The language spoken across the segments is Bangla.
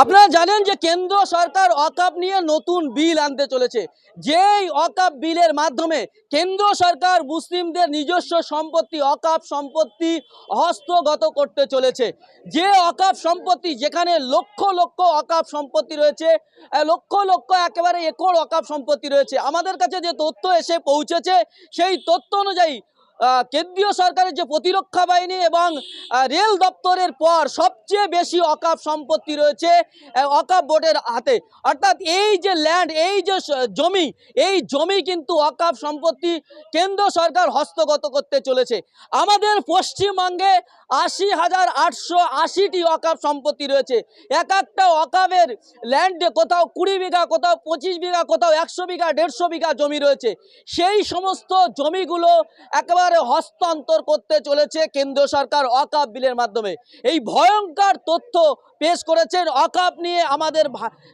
আপনারা জানেন যে কেন্দ্র সরকার অকাপ নিয়ে নতুন বিল আনতে চলেছে। যেই অকাপ বিলের মাধ্যমে কেন্দ্র সরকার মুসলিমদের নিজস্ব সম্পত্তি, অকাপ সম্পত্তি হস্তগত করতে চলেছে। যে অকাপ সম্পত্তি, যেখানে লক্ষ লক্ষ অকাপ সম্পত্তি রয়েছে লক্ষ লক্ষ একেবারে একর অকাপ সম্পত্তি রয়েছে। আমাদের কাছে যে তথ্য এসে পৌঁছেছে, সেই তথ্য অনুযায়ী কেন্দ্রীয় সরকারের যে প্রতিরক্ষা বাহিনী এবং রেল দপ্তরের পর সবচেয়ে বেশি অকাপ সম্পত্তি রয়েছে অকাপ বোর্ডের হাতে। অর্থাৎ এই যে ল্যান্ড এই যে জমি, এই জমি কিন্তু অকাপ সম্পত্তি কেন্দ্র সরকার হস্তগত করতে চলেছে। আমাদের পশ্চিমবঙ্গে আশি হাজার আটশো আশিটি অকাপ সম্পত্তি রয়েছে। এক একটা অকাপের ল্যান্ডে কোথাও কুড়ি বিঘা, কোথাও পঁচিশ বিঘা, কোথাও একশো বিঘা, দেড়শো বিঘা জমি রয়েছে। সেই সমস্ত জমিগুলো একেবারে হস্তান্তর করতে চলেছে কেন্দ্র সরকার অকাপ বিলের মাধ্যমে। এই ভয়ঙ্কর তথ্য পেশ করেছেন অকাপ নিয়ে আমাদের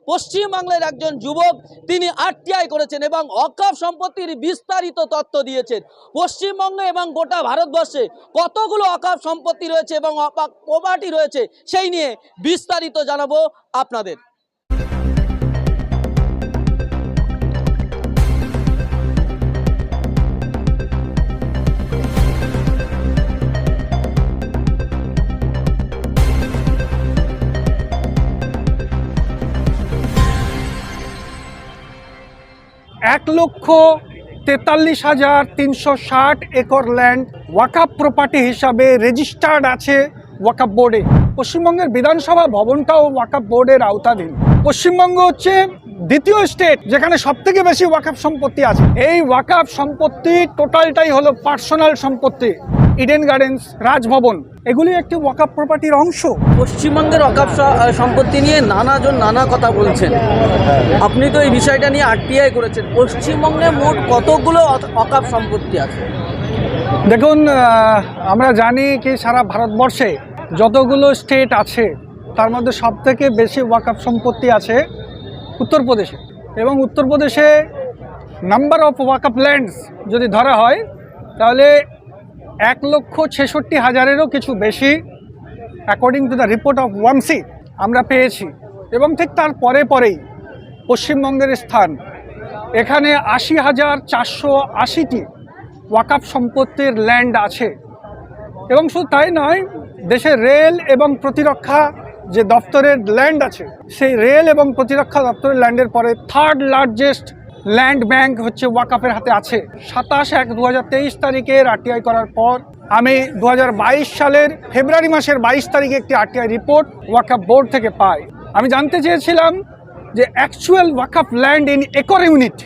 পশ্চিমবাংলার একজন যুবক। তিনি আরটিআই করেছেন এবং অকাপ সম্পত্তির বিস্তারিত তথ্য দিয়েছেন। পশ্চিমবঙ্গে এবং গোটা ভারতবর্ষে কতগুলো অকাপ সম্পত্তি রয়েছে এবং অকাপ প্রপার্টি রয়েছে সেই নিয়ে বিস্তারিত জানাব আপনাদের। এক লক্ষ তেতাল্লিশ হাজার তিনশো ষাট একর ল্যান্ড ওয়াকাপ প্রপার্টি হিসাবে রেজিস্টার্ড আছে ওয়াকাপ বোর্ডে পশ্চিমবঙ্গের বিধানসভা ভবনটাও ওয়াকাপ বোর্ডের আওতাধীন। পশ্চিমবঙ্গ হচ্ছে দ্বিতীয় স্টেট যেখানে সব থেকে বেশি ওয়াকাপ সম্পত্তি আছে। এই ওয়াকাপ সম্পত্তি টোটালটাই হলো পার্সোনাল সম্পত্তি। ইডেন গার্ডেন্স রাজভবন এগুলি একটি ওয়াকাপ প্রপার্টির অংশ। পশ্চিমবঙ্গের স- সম্পত্তি নিয়ে নানাজন নানা কথা বলছেন। আপনি তো এই বিষয়টা নিয়ে আরটিআই করেছেন। পশ্চিমবঙ্গে মোট কতগুলো অকাপ সম্পত্তি আছে? দেখুন আমরা জানি কি সারা ভারতবর্ষে যতগুলো স্টেট আছে তার মধ্যে সব থেকে বেশি ওয়াকআপ সম্পত্তি আছে উত্তরপ্রদেশে। এবং উত্তরপ্রদেশে নাম্বার অফ ওয়াকআপ ল্যান্ডস যদি ধরা হয় তাহলে এক লক্ষ ছেষট্টি হাজারেরও কিছু বেশি according to the report of ওয়ামসি আমরা পেয়েছি। এবং ঠিক তার পরে পরেই পশ্চিমবঙ্গের স্থান, এখানে আশি হাজার চারশো আশিটি ওয়াকাপ সম্পত্তির ল্যান্ড আছে। এবং শুধু তাই নয় দেশের রেল এবং প্রতিরক্ষা যে দপ্তরের ল্যান্ড আছে, সেই রেল এবং প্রতিরক্ষা দপ্তরের ল্যান্ডের পরে থার্ড লার্জেস্ট ল্যান্ড ব্যাংক হচ্ছে ওয়াকাপের হাতে আছে। সাতাশ এক দু তারিখে আরটিআই করার পর আমি দু হাজার বাইশ সালের ফেব্রুয়ারি মাসের বাইশ তারিখে একটি আরটিআই রিপোর্ট ওয়াকাপ বোর্ড থেকে পাই। আমি জানতে চেয়েছিলাম যে অ্যাকচুয়াল ওয়াকাপ ল্যান্ড ইন একর ইউনিট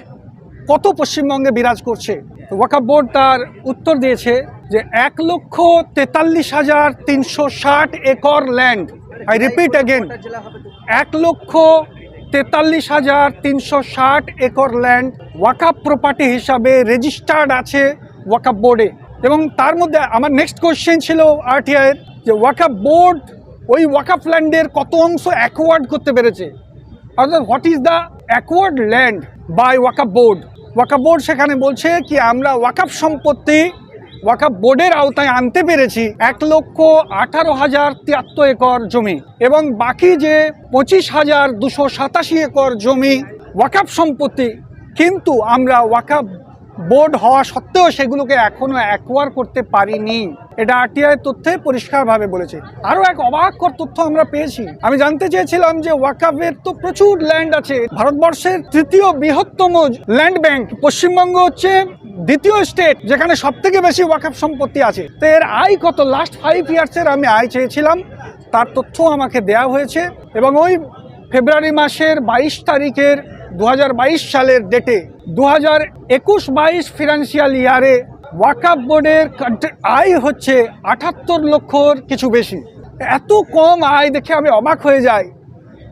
কত পশ্চিমবঙ্গে বিরাজ করছে? ওয়াকাপ বোর্ড তার উত্তর দিয়েছে যে এক লক্ষ তেতাল্লিশ হাজার তিনশো ষাট acre land. I repeat again এক লক্ষ তেতাল্লিশ হাজার তিনশো ষাট একর ল্যান্ড ওয়াকাপ প্রপার্টি হিসাবে রেজিস্টার্ড আছে ওয়াকাপ বোর্ডে এবং তার মধ্যে আমার নেক্সট কোয়েশ্চেন ছিল আরটিআই যে ওয়াকাপ বোর্ড ওই ওয়াকাপ ল্যান্ডের কত অংশ অ্যাকোয়ার্ড করতে পেরেছে? অর্থাৎ what is the acquired land by ওয়াকাপ বোর্ড ওয়াকাপ বোর্ড সেখানে বলছে কি আমরা ওয়াকাপ সম্পত্তি ওয়াকাপ বোর্ডের আওতায় আনতে পেরেছি এক লক্ষ আঠারো হাজার তিয়াত্তর একর জমি এবং বাকি যে পঁচিশ হাজার দুশো সাতাশি একর জমি ওয়াকাপ সম্পত্তি, কিন্তু আমরা ওয়াকাপ বোর্ড হওয়া সত্ত্বেও সেগুলোকে এখনও অ্যাকোয়ার করতে পারিনি। এটা আরটিআই তথ্যে পরিষ্কারভাবে বলেছে। আরও এক অবাককর তথ্য আমরা পেয়েছি। আমি জানতে চেয়েছিলাম যে ওয়াকাফের তো প্রচুর ল্যান্ড আছে। ভারতবর্ষের তৃতীয় বৃহত্তম ল্যান্ড ব্যাংক পশ্চিমবঙ্গ হচ্ছে দ্বিতীয় স্টেট যেখানে সব থেকে বেশি ওয়াকাফ সম্পত্তি আছে। তো এর আয় কত? লাস্ট ফাইভ ইয়ার্সের আমি আয় চেয়েছিলাম। তার তথ্য আমাকে দেয়া হয়েছে। এবং ওই ফেব্রুয়ারি মাসের বাইশ তারিখের দু হাজার বাইশ সালের ডেটে দু হাজার একুশ বাইশ ফিনান্সিয়াল ইয়ারে ওয়াকাপ বোর্ডের আয় হচ্ছে আটাত্তর লক্ষর কিছু বেশি। এত কম আয় দেখে আমি অবাক হয়ে যাই।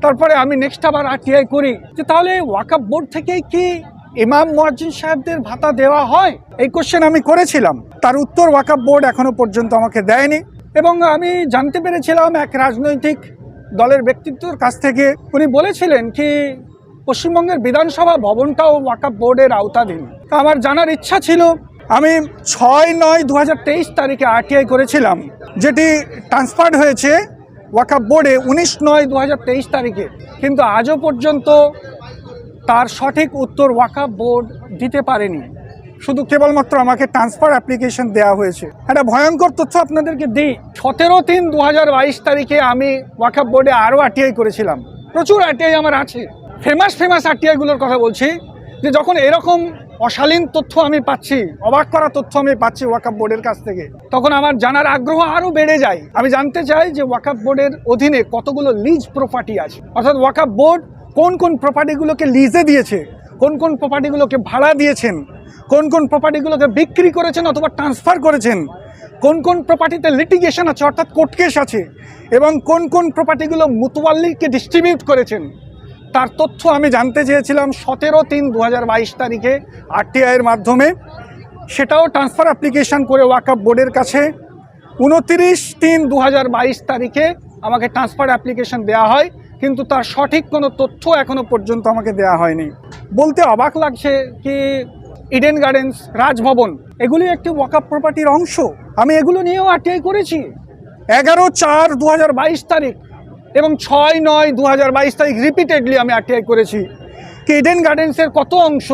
তারপরে আমি নেক্সট আবার আরটিআই করি। যে তাহলে ওয়াকাপ বোর্ড থেকেই কি ইমাম মুয়াজ্জিন সাহেবদের ভাতা দেওয়া হয়? এই কোশ্চেন আমি করেছিলাম। তার উত্তর ওয়াকাপ বোর্ড এখনও পর্যন্ত আমাকে দেয়নি। এবং আমি জানতে পেরেছিলাম এক রাজনৈতিক দলের ব্যক্তিত্বর কাছ থেকে। উনি বলেছিলেন কি পশ্চিমবঙ্গের বিধানসভা ভবনটাও ওয়াকাপ বোর্ডের আওতাধীন। আমার জানার ইচ্ছা ছিল, আমি ছয় নয় দু তারিখে আরটিআই করেছিলাম, যেটি ট্রান্সফার হয়েছে ওয়াকাফ বোর্ডে উনিশ নয় দু তারিখে। কিন্তু আজও পর্যন্ত তার সঠিক উত্তর ওয়াকাফ বোর্ড দিতে পারেনি। শুধু কেবলমাত্র আমাকে ট্রান্সফার অ্যাপ্লিকেশন দেওয়া হয়েছে। একটা ভয়ঙ্কর তথ্য আপনাদেরকে দিই। সতেরো তিন দু তারিখে আমি ওয়াকাফ বোর্ডে আরও আরটিআই করেছিলাম। প্রচুর আরটিআই আমার আছে। ফেমাস ফেমাস আরটিআইগুলোর কথা বলছি, যে যখন এরকম অশালীন তথ্য আমি পাচ্ছি, অবাক করা তথ্য আমি পাচ্ছি ওয়াকাফ বোর্ডের কাছ থেকে, তখন আমার জানার আগ্রহ আরও বেড়ে যায়। আমি জানতে চাই যে ওয়াকাফ বোর্ডের অধীনে কতগুলো লিজ প্রপার্টি আছে। অর্থাৎ ওয়াকাফ বোর্ড কোন কোন প্রপার্টিগুলোকে লিজে দিয়েছে, কোন কোন প্রপার্টিগুলোকে ভাড়া দিয়েছেন, কোন কোন প্রপার্টিগুলোকে বিক্রি করেছেন অথবা ট্রান্সফার করেছেন, কোন কোন প্রপার্টিতে লিটিগেশন আছে, অর্থাৎ কোর্ট কেস আছে, এবং কোন কোন প্রপার্টিগুলো মুতওয়াল্লিকে ডিস্ট্রিবিউট করেছেন। তার তথ্য আমি জানতে চেয়েছিলাম সতেরো তিন দু তারিখে আরটিআইয়ের মাধ্যমে। সেটাও ট্রান্সফার অ্যাপ্লিকেশন করে ওয়াকাফ বোর্ডের কাছে। উনতিরিশ তিন দু তারিখে আমাকে ট্রান্সফার অ্যাপ্লিকেশন দেওয়া হয়, কিন্তু তার সঠিক কোনো তথ্য এখনও পর্যন্ত আমাকে দেওয়া হয়নি। বলতে অবাক লাগছে কি ইডেন গার্ডেন্স রাজভবন, এগুলি একটি ওয়াকাফ প্রপার্টির অংশ। আমি এগুলো নিয়েও আরটিআই করেছি। এগারো চার দু তারিখ এবং ছয় নয় দু হাজার বাইশ তারিখ রিপিটেডলি আমি আরটিআই করেছি। কি ইডেন গার্ডেন্সের কত অংশ,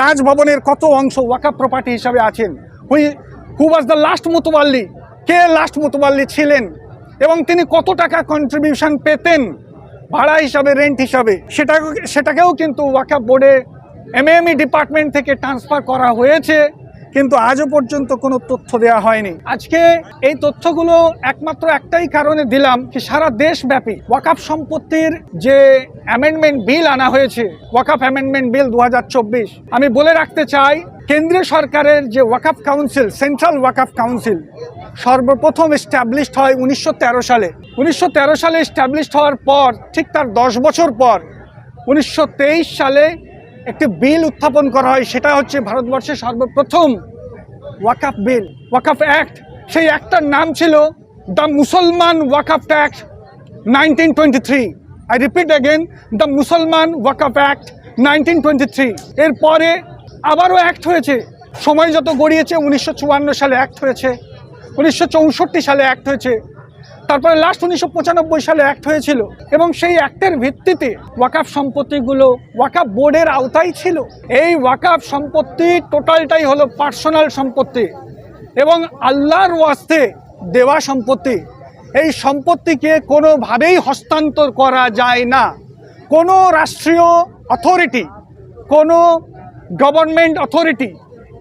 রাজভবনের কত অংশ ওয়াকাফ প্রপার্টি হিসাবে আছেন? হুই হু ওয়াজ দ্য লাস্ট মুতওয়াল্লি কে লাস্ট মুতওয়াল্লি ছিলেন? এবং তিনি কত টাকা কন্ট্রিবিউশন পেতেন? ভাড়া হিসাবে রেন্ট হিসাবে। সেটা সেটাকেও কিন্তু ওয়াকাফ বোর্ডে এমএমই ডিপার্টমেন্ট থেকে ট্রান্সফার করা হয়েছে। কিন্তু আজও পর্যন্ত কোনো তথ্য দেওয়া হয়নি। আজকে এই তথ্যগুলো একমাত্র একটাই কারণে দিলাম কি সারা দেশব্যাপী ওয়াকাফ সম্পত্তির যে অ্যামেন্ডমেন্ট বিল আনা হয়েছে, ওয়াকাফ অ্যামেন্ডমেন্ট বিল দু হাজার চব্বিশ, আমি বলে রাখতে চাই, কেন্দ্রীয় সরকারের যে ওয়াকাফ কাউন্সিল সেন্ট্রাল ওয়াকাফ কাউন্সিল সর্বপ্রথম এস্টাবলিশড হয় উনিশশো তেরো সালে। উনিশশো তেরো সালে এস্টাবলিশড হওয়ার পর, ঠিক তার দশ বছর পর, উনিশশো তেইশ সালে একটি বিল উত্থাপন করা হয়, সেটা হচ্ছে ভারতবর্ষের সর্বপ্রথম ওয়াকাফ বিল, ওয়াকাফ অ্যাক্ট। সেই অ্যাক্টটার নাম ছিল দ্য মুসলমান ওয়াকাফ act nineteen twenty three. I repeat again the মুসলমান ওয়াকাফ অ্যাক্ট নাইনটিন টোয়েন্টি থ্রি। এরপরে আবারও অ্যাক্ট হয়েছে। সময় যত গড়িয়েছে, উনিশশো চুয়ান্ন সালে অ্যাক্ট হয়েছে, উনিশশো চৌষট্টি সালে অ্যাক্ট হয়েছে। তারপরে লাস্ট উনিশশো পঁচানব্বই সালে অ্যাক্ট হয়েছিল এবং সেই অ্যাক্টের ভিত্তিতে ওয়াকাফ সম্পত্তিগুলো ওয়াকাফ বোর্ডের আওতায় ছিল। এই ওয়াকাফ সম্পত্তি টোটালটাই হলো পার্সোনাল সম্পত্তি এবং আল্লাহর ওয়াস্তে দেওয়া সম্পত্তি। এই সম্পত্তিকে কোনোভাবেই হস্তান্তর করা যায় না। কোনো রাষ্ট্রীয় অথরিটি কোনো গভর্নমেন্ট অথরিটি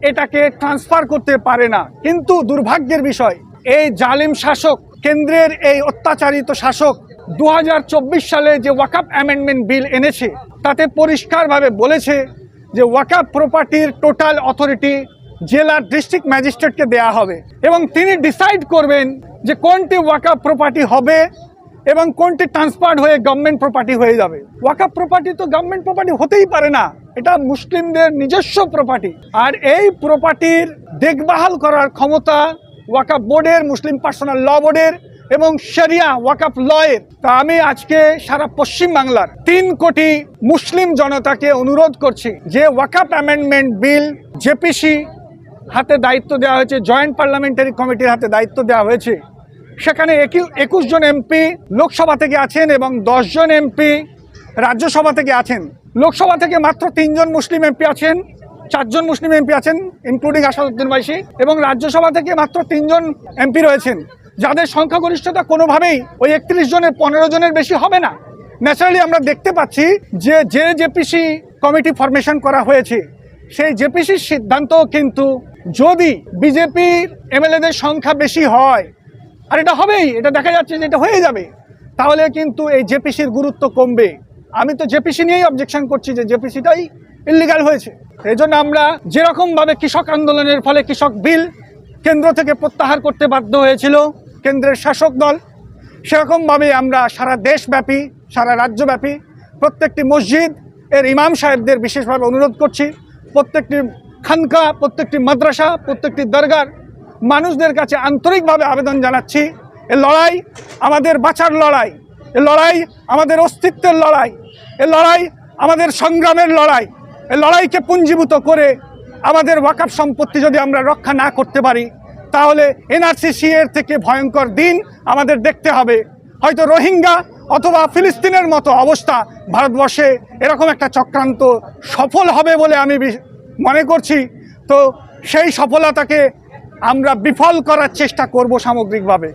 এটাকে ট্রান্সফার করতে পারে না। কিন্তু দুর্ভাগ্যের বিষয়, এই জালিম শাসক কেন্দ্রের এই অত্যাচারিত শাসক দু হাজার চব্বিশ সালে যে ওয়াকাপ অ্যামেন্ডমেন্ট বিল এনেছে, তাতে পরিষ্কারভাবে বলেছে যে ওয়াকাপ প্রপার্টির টোটাল অথরিটি জেলার ডিস্ট্রিক্ট ম্যাজিস্ট্রেটকে দেয়া হবে এবং তিনি ডিসাইড করবেন যে কোনটি ওয়াকাপ প্রপার্টি হবে এবং কোনটি ট্রান্সফার্ড হয়ে গভর্নমেন্ট প্রপার্টি হয়ে যাবে। ওয়াকাপ প্রপার্টি তো গভর্নমেন্ট প্রপার্টি হতেই পারে না, এটা মুসলিমদের নিজস্ব প্রপার্টি। আর এই প্রপার্টির দেখভাল করার ক্ষমতা ওয়াকাফ বোর্ডের, মুসলিম পার্সোনাল ল বোর্ডের এবং শরিয়া ওয়াকাফ লয়ের। তা আমি আজকে সারা পশ্চিম বাংলার তিন কোটি মুসলিম জনতাকে অনুরোধ করছি যে ওয়াকাফ অ্যামেন্ডমেন্ট বিল জেপিসি হাতে দায়িত্ব দেওয়া হয়েছে, জয়েন্ট পার্লামেন্টারি কমিটির হাতে দায়িত্ব দেওয়া হয়েছে। সেখানে একুশ জন এমপি লোকসভা থেকে আছেন এবং জন এমপি রাজ্যসভা থেকে আছেন। লোকসভা থেকে মাত্র তিনজন মুসলিম এমপি আছেন। চারজন মুসলিম এমপি আছেন ইনক্লুডিং আসাদুদ্দিন বাইশি এবং রাজ্যসভা থেকে মাত্র তিনজন এমপি রয়েছেন। যাদের সংখ্যাগরিষ্ঠতা কোনোভাবেই ওই একত্রিশ জনের, পনেরো জনের বেশি হবে না। ন্যাচারালি আমরা দেখতে পাচ্ছি যে যে জেপিসি কমিটি ফরমেশন করা হয়েছে, সেই জেপিসির সিদ্ধান্ত কিন্তু যদি বিজেপির এমএলএদের সংখ্যা বেশি হয়, আর এটা হবেই, এটা দেখা যাচ্ছে যে এটা হয়ে যাবে, তাহলে কিন্তু এই জেপিসির গুরুত্ব কমবে। আমি তো জেপিসি নিয়েই অবজেকশন করছি যে জেপিসিটাই ইলিগাল হয়েছে। এই জন্য আমরা যেরকমভাবে কৃষক আন্দোলনের ফলে কৃষক বিল কেন্দ্র থেকে প্রত্যাহার করতে বাধ্য হয়েছিল, কেন্দ্রের শাসক দল, সেরকমভাবে আমরা সারা দেশব্যাপী, সারা রাজ্যব্যাপী প্রত্যেকটি মসজিদ এর ইমাম সাহেবদের বিশেষভাবে অনুরোধ করছি, প্রত্যেকটি খানকা, প্রত্যেকটি মাদ্রাসা, প্রত্যেকটি দরগার মানুষদের কাছে আন্তরিকভাবে আবেদন জানাচ্ছি, এ লড়াই আমাদের বাঁচার লড়াই, এ লড়াই আমাদের অস্তিত্বের লড়াই, এ লড়াই আমাদের সংগ্রামের লড়াই। লড়াইকে পুঞ্জীভূত করে আমাদের ওয়াকাফ সম্পত্তি যদি আমরা রক্ষা না করতে পারি, তাহলে এনআরসিসি এর থেকে ভয়ঙ্কর দিন আমাদের দেখতে হবে। হয়তো রোহিঙ্গা অথবা ফিলিস্তিনের মতো অবস্থা ভারতবর্ষে এরকম একটা চক্রান্ত সফল হবে বলে আমি মনে করছি। তো সেই সফলতাকে আমরা বিফল করার চেষ্টা করব সামগ্রিকভাবে।